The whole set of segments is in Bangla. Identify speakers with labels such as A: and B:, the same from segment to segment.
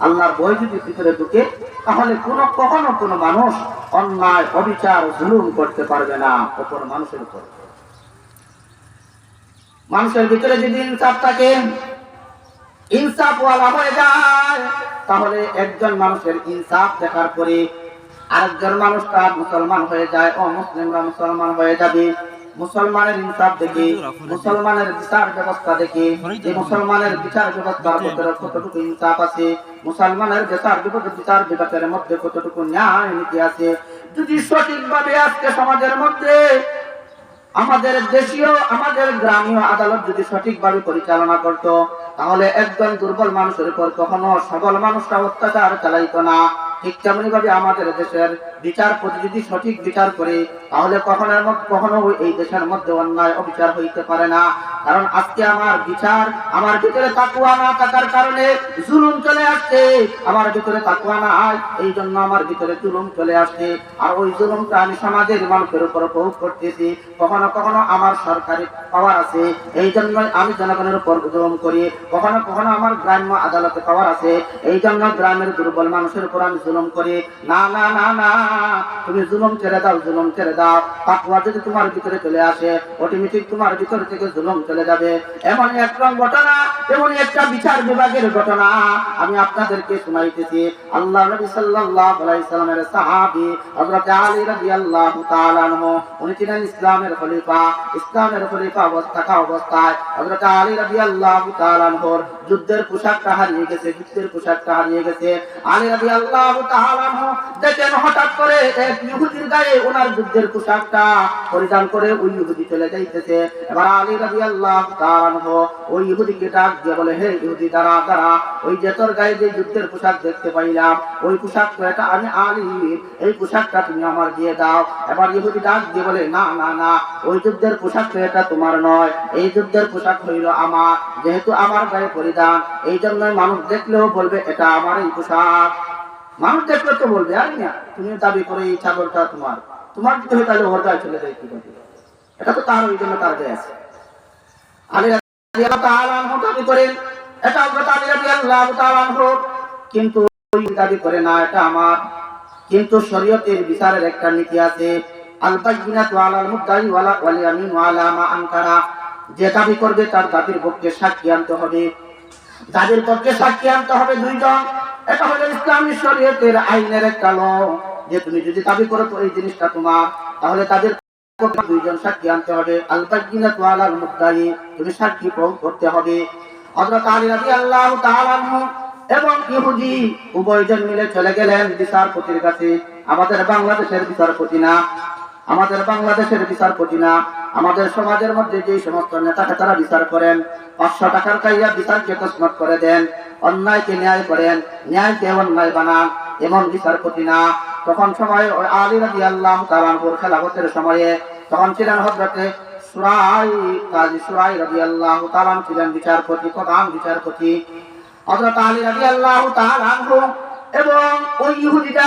A: আল্লাহর যদি ভিতরে ঢুকে তাহলে কোনো, কখনো কোনো মানুষ অন্যায়, অবিচার, জুলুম করতে পারবে না মানুষের উপর। মানুষের ভিতরে যদি ইনসাফ থাকে হয়ে যায়। তাহলে একজন মানুষের ইনসাফ দেখার পরে আরেকজন মানুষ তার মুসলমান হয়ে যায়, ও মুসলিমরা মুসলমান হয়ে যাবে। মুসলমানের ইনসাফ দেখে, মুসলমানের বিচার ব্যবস্থা দেখে মুসলমানের বিচার ব্যবস্থার ভিতরে কতটুকু ইনসাফ আছে, মুসলমানের বিচার বিচার বিভাগের মধ্যে কতটুকু ন্যায় নীতি আছে? যদি সঠিকভাবে আজকে সমাজের মধ্যে আমাদের দেশীয়, আমাদের গ্রামীয় আদালত যদি সঠিকভাবে পরিচালনা করত, তাহলে একজন দুর্বল মানুষের উপর কখনো সবল মানুষরা অত্যাচার চালাইত না। ঠিক তেমনি ভাবে আমাদের দেশের বিচারপতি যদি সঠিক বিচার করে তাহলে কখনো কখনো এই দেশের মধ্যে অন্যায় অবিচার হইতে পারে না। কারণ আজকে আমার বিচার, আমার ভিতরে তাকুয়া না থাকার কারণে জুলুম চলে আসছে। আমার ভিতরে তাকুয়া নাই, এই জন্য আমার ভিতরে জুলুম চলে আসছে। আর ওই জুলুমটা আমি সমাজের মানুষের উপর প্রয়োগ করতেছি। কখনো কখনো আমার সরকারি পাওয়ার আছে। এই জন্য আমি জনগণের উপর জুলুম করি। কখনো কখনো আমার গ্রাম্য আদালতে পাওয়ার আছে। এই জন্য গ্রামের দুর্বল মানুষের উপর আমি জুলুম করি। না না না না, তুমি জুলুম ছেড়ে দাও, জুলুম ছেড়ে দাও। তাকুয়া যদি তোমার ভিতরে চলে আসে অটোমেটিক তোমার ভিতর থেকে চলে যাবে। এমন ঘটনা এমন একটা বিচার বিভাগের ঘটনা। আমি আপনাদেরকে শোনাইতেছি, আল্লাহ নবী সাল্লাল্লাহু আলাইহি সাল্লামের সাহাবী হযরত আলী রাদিয়াল্লাহু তাআলা আনহু, উনি ছিলেন ইসলামের খলিফা। ইসলামের খলিফা অবস্থা অবস্থায় হযরত আলী রাদিয়াল্লাহু তাআলা যুদ্ধের পোশাকটা হারিয়ে গেছে, যুদ্ধের পোশাকটা হারিয়ে গেছে। আলী রাদিয়াল্লাহু তাআলা আনহু দেখেন হঠাৎ করে এক ইহুদির গায়ে ওনার যুদ্ধের পোশাকটা পরিধান করে ওই ইহুদি চলে যাইতেছে। এবার আলী তাআলা আনহু ওই ইহুদিকে ডাক দিয়ে বলে, হে ইহুদি, দাঁড়া দাঁড়া, ওই যে তোর গায়ে যে যুদ্ধের পোশাক দেখতে পাইলাম, ওই পোশাক এটা আমি আলী, এই পোশাকটা তুমি আমার দিয়ে দাও। এবার ইহুদি ডাক দিয়ে বলে, না না না, ওই যুদ্ধের পোশাক এটা তোমার নয়, এই যুদ্ধের পোশাক হইল আমার, যেহেতু আমার গায়ে পরিধান এই জন্যই মানুষ দেখলেও বলবে এটা আমার এই পোশাক। মানুষ দেখলে তো বলবে, আরে তুমি দাবি করে এই চাদরটা তোমার। তোমার যদি হয় তাহলে ওর গায়ে চলে যায়? এটা তো তার, ওই জন্য তার গায়ে আছে। আলী রাদিয়াল্লাহু তাআলা আনহু দাবি করেন, এটা রাদিয়াল্লাহু তাআলা আনহু, কিন্তু ওই দাবি করে না, এটা আমার। কিন্তু শরীয়তের বিচারের একটা নীতি আছে আল বাইয়িনাতু আলাল মুদ্দাই ওয়ালা ওয়াল মা আনকারা। যে দাবি করবে তার দাবির পক্ষে সাক্ষী আনতে হবে। দাবির পক্ষে সাক্ষী আনতে হবে দুইজন। এটা হলো ইসলামী শরীয়তের আইনের একটা ল যে তুমি যদি দাবি করো তো এই জিনিসটা তোমার, তাহলে তাদের দুইজন সাক্ষী আনতে হবে। আল বাইয়িনাতু আলাল মুদ্দাই তুমি সাক্ষী প্রয়োগ করতে হবে। হযরত আলী রাদিয়াল্লাহু তাআলা এবং ইহুদি উভয়জন মিলে চলে গেলেন বিচারপতির কাছে। আমাদের বাংলাদেশের বিচারপতি না। আমাদের বাংলাদেশের বিচারপতি না। আমাদের সমাজের মধ্যে যে সমস্ত নেতা নেতারা বিচার করেন, পাঁচশো টাকার কাইয়া বিচারকে তসমত করে দেন, অন্যায়কে ন্যায় করেন, ন্যায়কে অন্যায় বানান, এমন বিচারপতি না। তখন সময় ওই আলী রাজি আল্লাহ তালানপুর খেলাফতের সময়ে তখন ছিলেন হজরতে সুরাই, কাজী সুরাই রাজি আল্লাহ তালান ছিলেন বিচারপতি, প্রধান বিচারপতি। হযরত আলী রাদিয়াল্লাহু তাআলা আনহু এবং ওই ইহুদিটা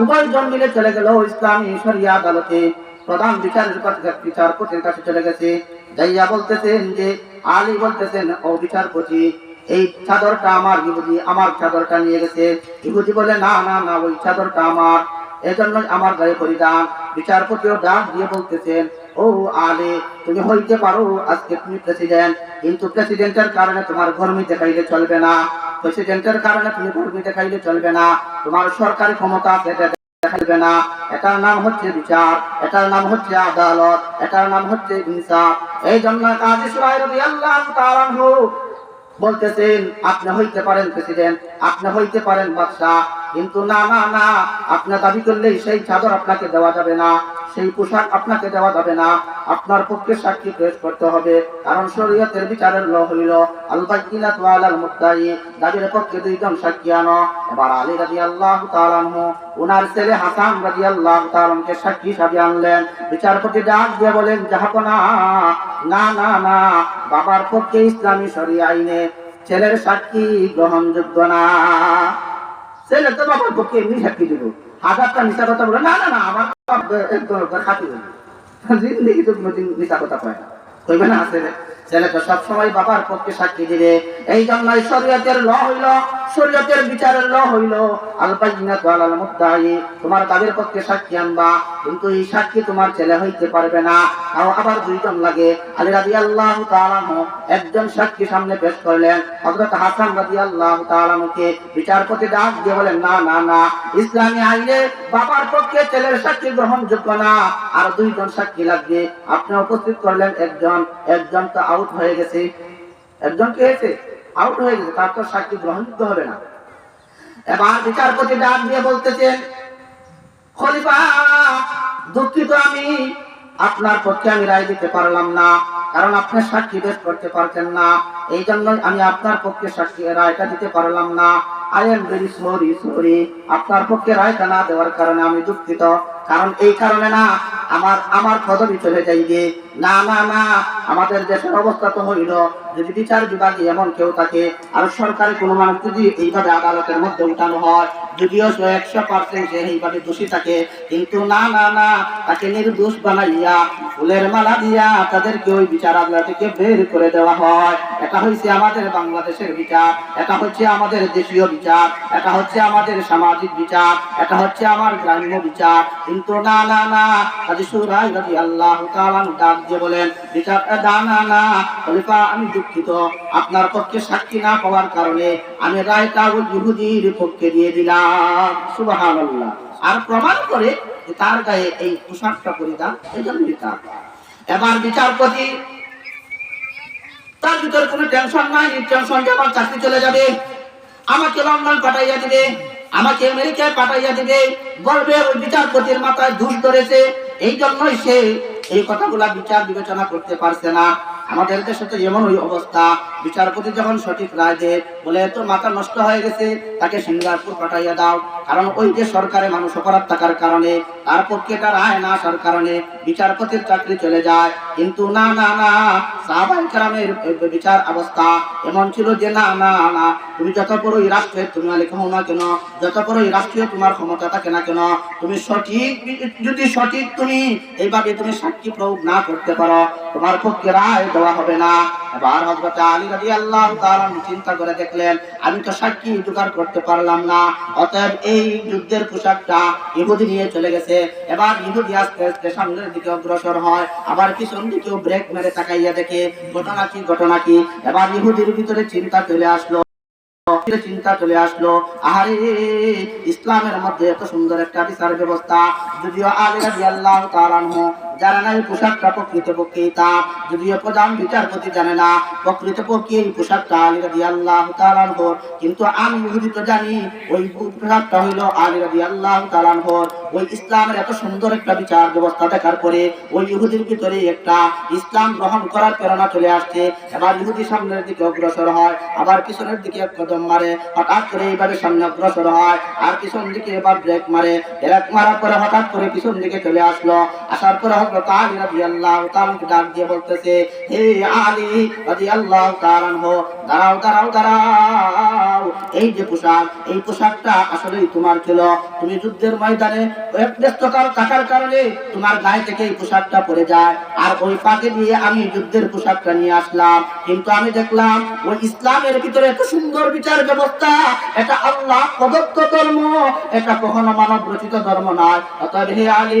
A: উভয়জন মিলে চলে গেল ইসলামী শরিয়া আদালতে। প্রধান বিচারের কাছে বিচারপতির কাছে চলে গেছে। যাইয়া বলতেছেন যে, আলী বলতেছেন, ও বিচারপতি, এই চাদরটা আমার ইহুদি, আমার চাদরটা নিয়ে গেছে। ইহুদি বলে, না না না, ওই চাদরটা আমার। এজন্য আমার গায়ে পরিধান। বিচারপতিও ডাক দিয়ে বলতেছেন, ও আলে, তুমি হইতে পারো, আজকে তুমি প্রেসিডেন্ট কিন্তু প্রেসিডেন্টের কারণে তোমার ধর্মী দেখাইলে চলবে না। প্রেসিডেন্টের কারণে তুমি ধর্মী দেখাইলে চলবে না। তোমার সরকারি ক্ষমতা দেখাইবে না। এটার নাম হচ্ছে বিচার, এটার নাম হচ্ছে আদালত, এটার নাম হচ্ছে ইনসাফ। এই জন্য বলতেছেন, আপনি হইতে পারেন প্রেসিডেন্ট আপনি হইতে পারেন বাদশাহ। কিন্তু না না না, আপনি দাবি করলেই সেই চাদর আপনাকে দেওয়া যাবে না, সেই পোশাক আপনাকে দেওয়া যাবে না। আপনার পক্ষে সাক্ষী পেশ করতে হবে, কারণ শরীয়তের বিচারের ল হইল। আল বাইয়িনাত ওয়া আলাল মুদ্দাই দাবির পক্ষে দুইজন সাক্ষী আনো। এবার আলী রাদিয়াল্লাহু তাআলা ওনার ছেলে হাসান রাদিয়াল্লাহু তাআলা আনহুকে সাক্ষী হিসাবে আনলেন। বিচারপতি ডাক দিয়ে বলেন জাহাপনা না না না না, বাবার পক্ষে ইসলামী শরীয় আইনে ছেলের সাক্ষী গ্রহণযোগ্য না। ছেলে তো বাবার পক্ষে এমনি সাক্ষী দিল হাজারটা মিশা কথা বলে, না না না, আমার একবার খাতি জিন্দিগি তো কোনোদিন কথা কয় না। কইবে না, ছেলে ছেলে তো সবসময় বাবার পক্ষে সাক্ষী দিবে। এই জন্য শরীয়তের ল হইল শরীয়তের বিচারের ল হইল, আলবাইনা আলাল মুদ্দাই তোমার তাদের পক্ষে সাক্ষী আনবা, কিন্তু এই সাক্ষী তোমার ছেলে হইতে পারবে না। তাও আবার দুইজন লাগে। আলী রাজি আল্লাহ একজন সাক্ষী সামনে পেশ করলেন। হযরত হাসান রাজি আল্লাহ তাআলাকে বিচারপতি ডাক দিয়ে বলেন, না না না, ইসলামী আইনে বাবার পক্ষে ছেলের সাক্ষী গ্রহণযোগ্য না। আর দুইজন সাক্ষী লাগবে। আপনি উপস্থিত করলেন একজন। একজন তো আউট হয়ে গেছে। একজন কি হয়েছে? আউট হয়ে গেছে, তার তো সাক্ষী গ্রহণযোগ্য হবে না। এবার বিচারপতি ডাক দিয়ে বলতেছেন, খলিফা, দুঃখিত আমি, আপনার পক্ষে আমি রায় দিতে পারলাম না, কারণ আপনি সাক্ষী পেশ করতে পারছেন না এই জন্যই আমি আপনার পক্ষে সাক্ষী, রায়টা দিতে পারলাম না। আপনার পক্ষে রায়টা না দেওয়ার কারণে আমি দুঃখিত। কারণ এই কারণে না, আমার আমার পদবি চলে যাইবে না না না, আমাদের দেশের অবস্থা তো হইল যদি বিচার বিভাগে এমন কেউ থাকে, আর সরকারি কোনো মানুষ যদি এইভাবে আদালতের মধ্যে উঠানো হয় যদিও সে একশো পার্সেন্ট সে এইভাবে দোষী থাকে, কিন্তু না না না, তাকে নির্দোষ বানাইয়া ফুলের মালা দিয়া তাদেরকে ওই বিচার আদালত থেকে বের করে দেওয়া হয়। এটা হচ্ছে আমাদের বাংলাদেশের বিচার, এটা হচ্ছে আমাদের দেশীয় বিচার, এটা হচ্ছে আমাদের সামাজিক বিচার, এটা হচ্ছে আমার গ্রাম্য বিচার। কিন্তু না না না, কাজী সুরাই রাজি আল্লাহ ডাক দিয়ে বলেন, বিচার না না না, খলিফা, আমি দুঃখিত। আপনার পক্ষে সাক্ষী না পাওয়ার কারণে আমি রায়টা ওই ইহুদির পক্ষে দিয়ে দিলাম। আর প্রমাণ করে তার গায়ে এই পোশাকটা পরিধান এবার বিচারপতি, তার ভিতরে টেনশন নাই টেনশন যে আমার চাকরি চলে যাবে, আমাকে লন্ডন পাঠাইয়া দিবে, আমাকে আমেরিকায় পাঠাইয়া দিবে, বলবে ওই বিচারপতির মাথায় ধূস ধরেছে, এই জন্যই সে এই কথাগুলা বিচার বিবেচনা করতে পারছে না। আমাদের দেশে তো যেমন ওই অবস্থা। বিচারপতি যখন সঠিক রায় দেয়, বলে তো মাথা নষ্ট হয়ে গেছে, তাকে সিঙ্গাপুর পাঠাইয়া দাও। কারণ ওই যে সরকারে মানুষ অপরাধ থাকার কারণে, তার পক্ষে এটা রায় না আসার কারণে বিচারপতির চাকরি চলে যায়। কিন্তু না না না, সাহাবাই কারামের বিচার অবস্থা এমন ছিল যে, না না না, তুমি যত বড়ই রাষ্ট্রে তুমি হও না কেন, যত বড়ই রাষ্ট্রীয় তোমার ক্ষমতা থাকে না কেন, তুমি সঠিক, যদি সঠিক তুমি, এইভাবে তুমি সাক্ষী প্রয়োগ না করতে পারো, তোমার পক্ষে রায় দেওয়া হবে না। এবার হযরত আলী রাদিয়াল্লাহু তাআলা চিন্তা করে দেখলেন, আমি তো সাক্ষী জোগাড় করতে পারলাম না, অতএব এই যুদ্ধের পোশাকটা ইহুদি নিয়ে চলে গেছে। এবার ইহুদি আস্তে আস্তে সামনের দিকে অগ্রসর হয়, আবার পিছন দিকেও ব্রেক মেরে তাকাইয়া দেখে, ঘটনা কি ঘটনা কি? এবার ইহুদির ভিতরে চিন্তা চলে আসলো। চিন্তা চলে আসলো আরে ইসলামের মধ্যে এত সুন্দর একটা বিচার ব্যবস্থা, যদিও আলী তাআলা আনহু যারা না এই পোশাকটা প্রকৃতপক্ষে তা যদিও প্রধান বিচারপতি জানে না প্রকৃতপক্ষে এই পোশাকটা আলী রাদিয়াল্লাহু তাআলা আনহুর। কিন্তু আমি ইহুদি তো জানি, ওই পোশাকটা হইল আলী রাদিয়াল্লাহু তাআলা আনহুর। ওই ইসলামের এত সুন্দর একটা বিচার ব্যবস্থা দেখার পরে ওই ইহুদির ভিতরে একটা ইসলাম গ্রহণ করার প্রেরণা চলে আসছে। এবার ইহুদি সামনের দিকে অগ্রসর হয়, আবার পিছনের দিকে এক কদম মারে, হঠাৎ করে এইভাবে সামনে অগ্রসর হয়, আর পিছন দিকে এবার ব্রেক মারে। ব্রেক মারার পরে হঠাৎ করে পিছন দিকে চলে আসলো। আসার পরে যায়। আর ওই পাকে দিয়ে আমি যুদ্ধের পোশাকটা নিয়ে আসলাম। কিন্তু আমি দেখলাম, ওই ইসলামের ভিতরে এত সুন্দর বিচার ব্যবস্থা, এটা আল্লাহ প্রদত্ত ধর্ম, এটা কখনো মানব রচিত ধর্ম নয়। অতএব হে আলী